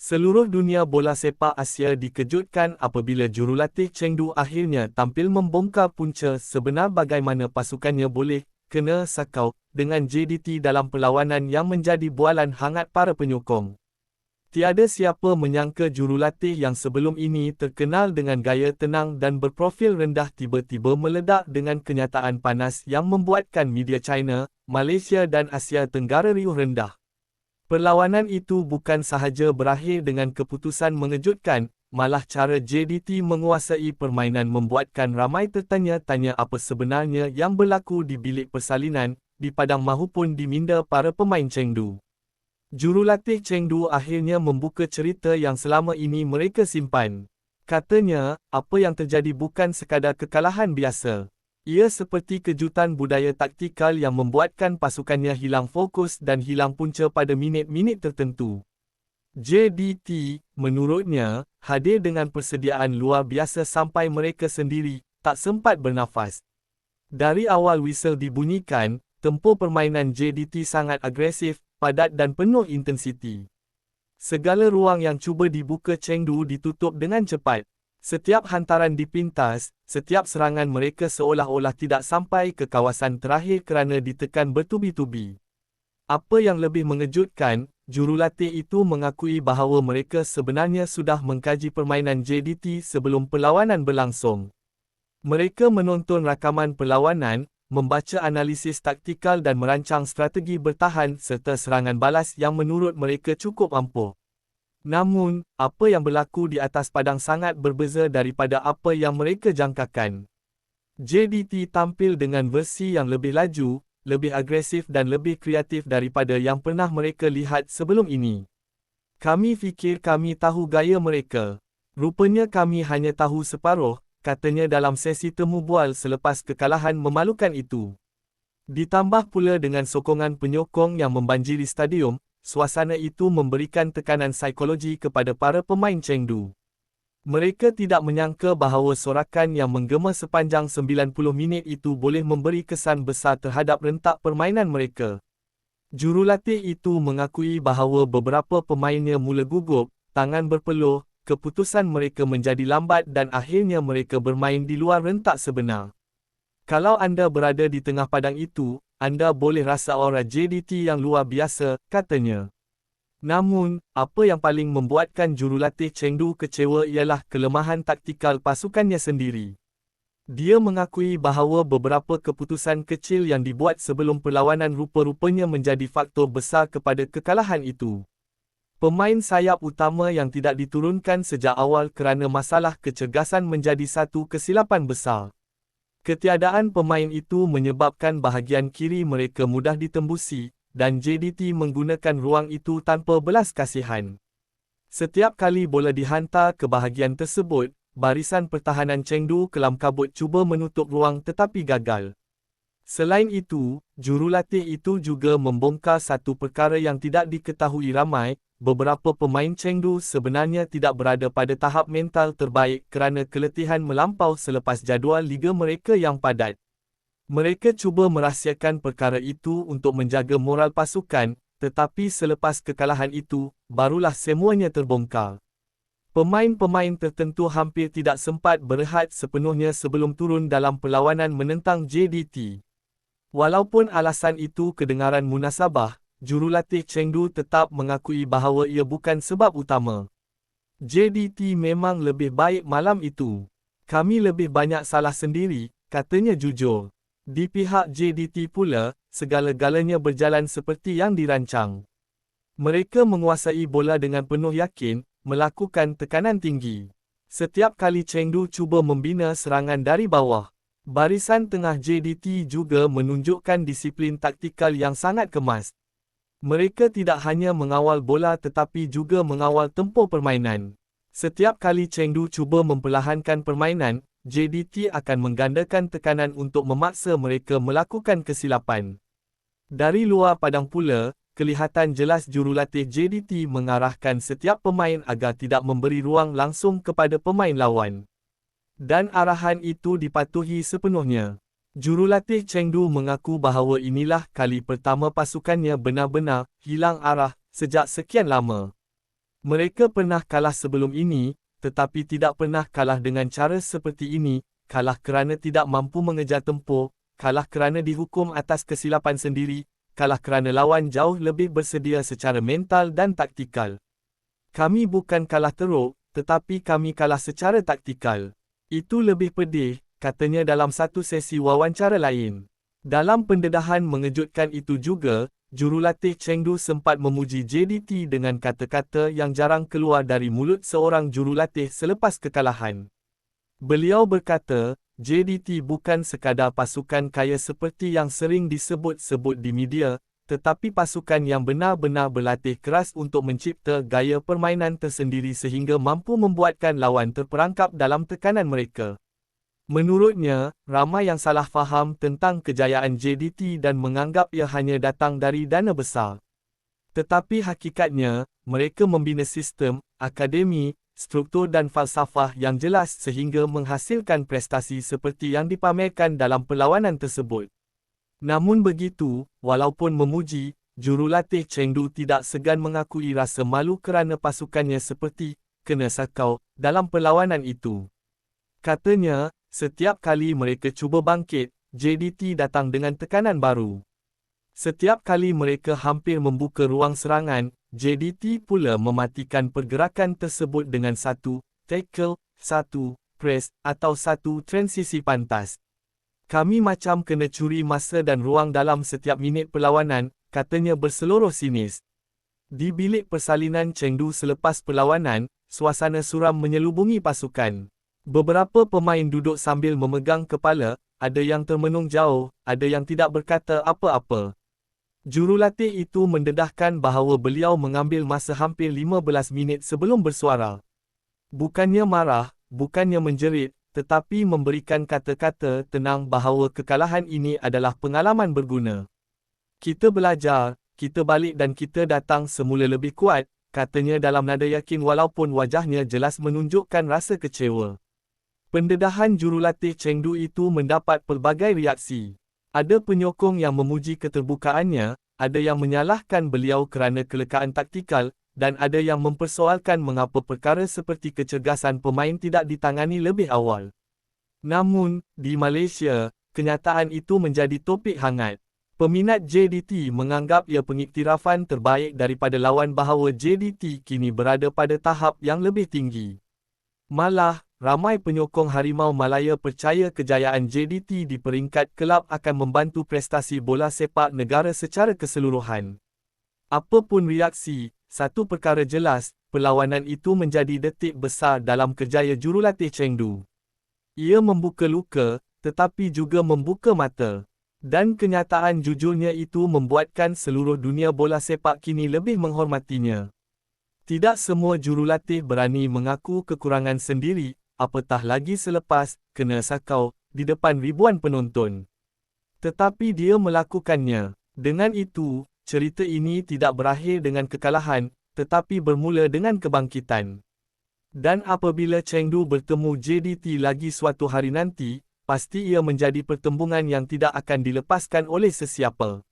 Seluruh dunia bola sepak Asia dikejutkan apabila jurulatih Chengdu akhirnya tampil membongkar punca sebenar bagaimana pasukannya boleh kena sakau dengan JDT dalam perlawanan yang menjadi bualan hangat para penyokong. Tiada siapa menyangka jurulatih yang sebelum ini terkenal dengan gaya tenang dan berprofil rendah tiba-tiba meledak dengan kenyataan panas yang membuatkan media China, Malaysia dan Asia Tenggara riuh rendah. Perlawanan itu bukan sahaja berakhir dengan keputusan mengejutkan, malah cara JDT menguasai permainan membuatkan ramai tertanya-tanya apa sebenarnya yang berlaku di bilik persalinan, di padang mahupun di minda para pemain Chengdu. Jurulatih Chengdu akhirnya membuka cerita yang selama ini mereka simpan. Katanya, apa yang terjadi bukan sekadar kekalahan biasa. Ia seperti kejutan budaya taktikal yang membuatkan pasukannya hilang fokus dan hilang punca pada minit-minit tertentu. JDT, menurutnya, hadir dengan persediaan luar biasa sampai mereka sendiri tak sempat bernafas. Dari awal whistle dibunyikan, tempur permainan JDT sangat agresif, padat dan penuh intensiti. Segala ruang yang cuba dibuka Chengdu ditutup dengan cepat. Setiap hantaran dipintas, setiap serangan mereka seolah-olah tidak sampai ke kawasan terakhir kerana ditekan bertubi-tubi. Apa yang lebih mengejutkan, jurulatih itu mengakui bahawa mereka sebenarnya sudah mengkaji permainan JDT sebelum perlawanan berlangsung. Mereka menonton rakaman perlawanan, membaca analisis taktikal dan merancang strategi bertahan serta serangan balas yang menurut mereka cukup ampuh. Namun, apa yang berlaku di atas padang sangat berbeza daripada apa yang mereka jangkakan. JDT tampil dengan versi yang lebih laju, lebih agresif dan lebih kreatif daripada yang pernah mereka lihat sebelum ini. Kami fikir kami tahu gaya mereka. Rupanya kami hanya tahu separuh, katanya dalam sesi temu bual selepas kekalahan memalukan itu. Ditambah pula dengan sokongan penyokong yang membanjiri stadium, suasana itu memberikan tekanan psikologi kepada para pemain Chengdu. Mereka tidak menyangka bahawa sorakan yang menggema sepanjang 90 minit itu boleh memberi kesan besar terhadap rentak permainan mereka. Jurulatih itu mengakui bahawa beberapa pemainnya mula gugup, tangan berpeluh, keputusan mereka menjadi lambat dan akhirnya mereka bermain di luar rentak sebenar. Kalau anda berada di tengah padang itu, anda boleh rasa aura JDT yang luar biasa, katanya. Namun, apa yang paling membuatkan jurulatih Chengdu kecewa ialah kelemahan taktikal pasukannya sendiri. Dia mengakui bahawa beberapa keputusan kecil yang dibuat sebelum perlawanan rupa-rupanya menjadi faktor besar kepada kekalahan itu. Pemain sayap utama yang tidak diturunkan sejak awal kerana masalah kecergasan menjadi satu kesilapan besar. Ketiadaan pemain itu menyebabkan bahagian kiri mereka mudah ditembusi, dan JDT menggunakan ruang itu tanpa belas kasihan. Setiap kali bola dihantar ke bahagian tersebut, barisan pertahanan Chengdu kelam kabut cuba menutup ruang tetapi gagal. Selain itu, jurulatih itu juga membongkar satu perkara yang tidak diketahui ramai, beberapa pemain Chengdu sebenarnya tidak berada pada tahap mental terbaik kerana keletihan melampau selepas jadual liga mereka yang padat. Mereka cuba merahsiakan perkara itu untuk menjaga moral pasukan, tetapi selepas kekalahan itu, barulah semuanya terbongkar. Pemain-pemain tertentu hampir tidak sempat berehat sepenuhnya sebelum turun dalam perlawanan menentang JDT. Walaupun alasan itu kedengaran munasabah, jurulatih Chengdu tetap mengakui bahawa ia bukan sebab utama. JDT memang lebih baik malam itu. Kami lebih banyak salah sendiri, katanya jujur. Di pihak JDT pula, segala-galanya berjalan seperti yang dirancang. Mereka menguasai bola dengan penuh yakin, melakukan tekanan tinggi. Setiap kali Chengdu cuba membina serangan dari bawah, barisan tengah JDT juga menunjukkan disiplin taktikal yang sangat kemas. Mereka tidak hanya mengawal bola tetapi juga mengawal tempur permainan. Setiap kali Chengdu cuba memperlahankan permainan, JDT akan menggandakan tekanan untuk memaksa mereka melakukan kesilapan. Dari luar padang pula, kelihatan jelas jurulatih JDT mengarahkan setiap pemain agar tidak memberi ruang langsung kepada pemain lawan. Dan arahan itu dipatuhi sepenuhnya. Jurulatih Chengdu mengaku bahawa inilah kali pertama pasukannya benar-benar hilang arah sejak sekian lama. Mereka pernah kalah sebelum ini, tetapi tidak pernah kalah dengan cara seperti ini, kalah kerana tidak mampu mengejar tempur, kalah kerana dihukum atas kesilapan sendiri, kalah kerana lawan jauh lebih bersedia secara mental dan taktikal. Kami bukan kalah teruk, tetapi kami kalah secara taktikal. Itu lebih pedih, katanya dalam satu sesi wawancara lain. Dalam pendedahan mengejutkan itu juga, jurulatih Chengdu sempat memuji JDT dengan kata-kata yang jarang keluar dari mulut seorang jurulatih selepas kekalahan. Beliau berkata, JDT bukan sekadar pasukan kaya seperti yang sering disebut-sebut di media, tetapi pasukan yang benar-benar berlatih keras untuk mencipta gaya permainan tersendiri sehingga mampu membuatkan lawan terperangkap dalam tekanan mereka. Menurutnya, ramai yang salah faham tentang kejayaan JDT dan menganggap ia hanya datang dari dana besar. Tetapi hakikatnya, mereka membina sistem, akademi, struktur dan falsafah yang jelas sehingga menghasilkan prestasi seperti yang dipamerkan dalam perlawanan tersebut. Namun begitu, walaupun memuji, jurulatih Chengdu tidak segan mengakui rasa malu kerana pasukannya seperti kena sakau dalam perlawanan itu. Katanya, Setiap kali mereka cuba bangkit, JDT datang dengan tekanan baru. Setiap kali mereka hampir membuka ruang serangan, JDT pula mematikan pergerakan tersebut dengan satu tackle, satu press atau satu transisi pantas. Kami macam kena curi masa dan ruang dalam setiap minit perlawanan, katanya berseluruh sinis. Di bilik persalinan Chengdu selepas perlawanan, suasana suram menyelubungi pasukan. Beberapa pemain duduk sambil memegang kepala, ada yang termenung jauh, ada yang tidak berkata apa-apa. Jurulatih itu mendedahkan bahawa beliau mengambil masa hampir 15 minit sebelum bersuara. Bukannya marah, bukannya menjerit, tetapi memberikan kata-kata tenang bahawa kekalahan ini adalah pengalaman berguna. Kita belajar, kita balik dan kita datang semula lebih kuat, katanya dalam nada yakin walaupun wajahnya jelas menunjukkan rasa kecewa. Pendedahan jurulatih Chengdu itu mendapat pelbagai reaksi. Ada penyokong yang memuji keterbukaannya, ada yang menyalahkan beliau kerana kelekaan taktikal, dan ada yang mempersoalkan mengapa perkara seperti kecergasan pemain tidak ditangani lebih awal. Namun, di Malaysia, kenyataan itu menjadi topik hangat. Peminat JDT menganggap ia pengiktirafan terbaik daripada lawan bahawa JDT kini berada pada tahap yang lebih tinggi. Malah, ramai penyokong Harimau Malaya percaya kejayaan JDT di peringkat kelab akan membantu prestasi bola sepak negara secara keseluruhan. Apapun reaksi, satu perkara jelas, perlawanan itu menjadi detik besar dalam kerjaya jurulatih Chengdu. Ia membuka luka, tetapi juga membuka mata. Dan kenyataan jujurnya itu membuatkan seluruh dunia bola sepak kini lebih menghormatinya. Tidak semua jurulatih berani mengaku kekurangan sendiri, apatah lagi selepas kena sakau di depan ribuan penonton. Tetapi dia melakukannya. Dengan itu, cerita ini tidak berakhir dengan kekalahan, tetapi bermula dengan kebangkitan. Dan apabila Chengdu bertemu JDT lagi suatu hari nanti, pasti ia menjadi pertembungan yang tidak akan dilepaskan oleh sesiapa.